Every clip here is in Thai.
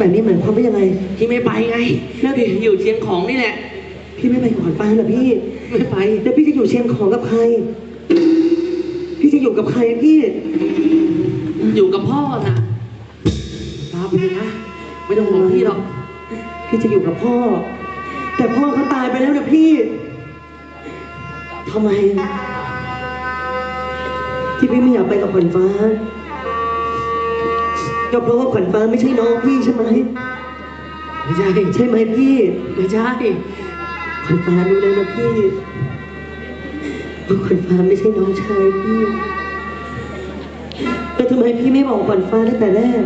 แบบนี้หมายความว่ายังไง พี่ไม่ไปไงพี่อยู่เชียงของนี่แหละ พี่ไม่ไปขอนฟ้าเหรอพี่ไม่ไปแล้วพี่จะอยู่เชียงของกับใคร พี่จะอยู่กับใครพี่อยู่กับพ่อนะพาไปเลยนะ ไม่ต้องห่วงพี่หรอก พี่จะอยู่กับพ่อ แต่พ่อเขาตายไปแล้วนะพี่ทำไม ที่พี่ไม่อยากไปกับขวัญฟ้า ก็เพราะว่าขวัญฟ้าไม่ใช่น้องพี่ใช่ไหมไม่ใช่ใช่ไหมพี่ไม่ใช่ขวัญฟ้ารู้แล้วนะพี่ว่าขวัญฟ้าไม่ใช่น้องชายพี่แล้วทำไมพี่ไม่บอกขวัญฟ้าตั้งแต่แรก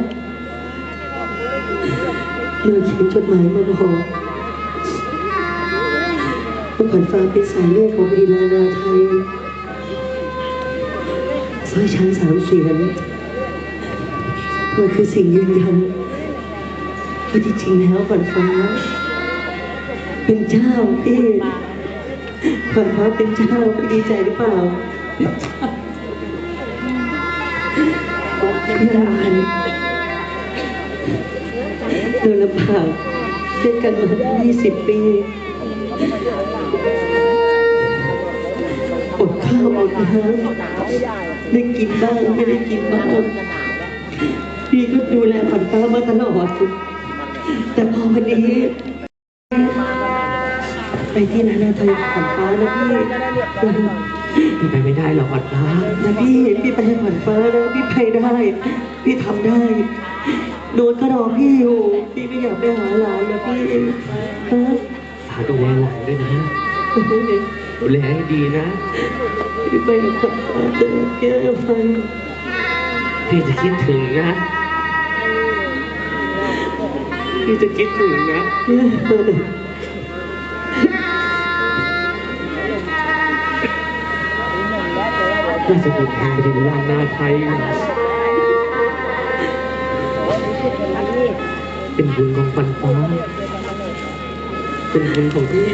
เมื่อเขียนจดหมายมาบอกว่าขวัญฟ้าเป็นสายเลือดของดีนานาไทยสร้อยช้างสามเสียน มันคือสิ่งยืนยันว่าที่จริงแล้วขวัญฟ้าเป็นเจ้าพี่ขวัญฟ้าเป็นเจ้าพี่ดีใจหรือเปล่าพี่ลานเราลำบากด้วยกันมา 20 ปีอดข้าวอดน้ำได้กินบ้างไม่ได้กินบ้าง พี่ก็ดูแลขวัญฟ้ามาตลอด แต่พอวันนี้ ไปที่นานาไทยขวัญฟ้านะพี่พี่ไปไม่ได้หรอกวัดฟ้านะพี่พี่ไปให้ขวัญฟ้านะพี่ไปได้ พี่ทำได้โดนก็รอพี่อยู่พี่ไม่อยากไปหาหลานนะพี่ฮะฝากดูแลหลานด้วยนะดูแลให้ดีนะพี่ไปกับขวัญฟ้าเจอแก้ไปพี่จะคิดถึงนะ พี่จะคิดถึงนะ น่าจะเป็นทางไปดินลานนาไทย เป็นบุญของฟันฟ้า เป็นบุญของที่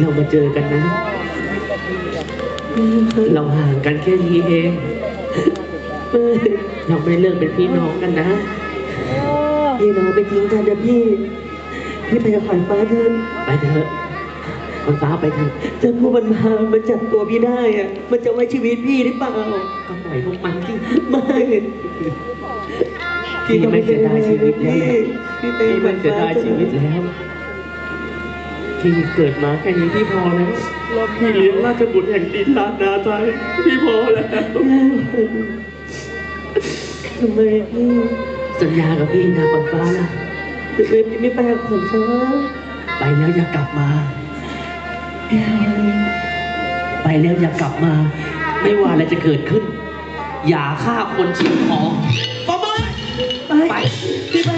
เรามาเจอกันนะ เราห่างกันแค่นี้เอง เราไม่เลิกเป็นพี่น้องกันนะ พี่น้องไปทิ้งกันนะพี่ พี่ไปกับขวัญฟ้าเถอะไปเถอะฟันฟ้าไปเถอะถ้าพวกมันมา มันจับตัวพี่ได้อะมันจะไว้ชีวิตพี่หรือเปล่าก็ปล่อยพวกมันที่ไม่พี่ไม่เสียดายชีวิตแล้วพี่ไปพี่ขวัไม่ญเสียฟ้าดายเถชีวิตอะแล้วพี่เกิดมาแค่นี้พี่พอแล้วพี่เลี้ยงราชบุตรแห่งดินลานนาไทยพี่พอแล้วทำไมพี่ สัญญากับพี่นะฟันฟ้าทำไมพี่ไม่ไปกับขวัญฟ้าไปแล้วอย่ากลับมาพี่เอาอะไรไปแล้วอย่ากลับมา ไม่ว่าอะไรจะเกิดขึ้น อย่าฆ่าคนชิงของปอมไปไปพี่ไป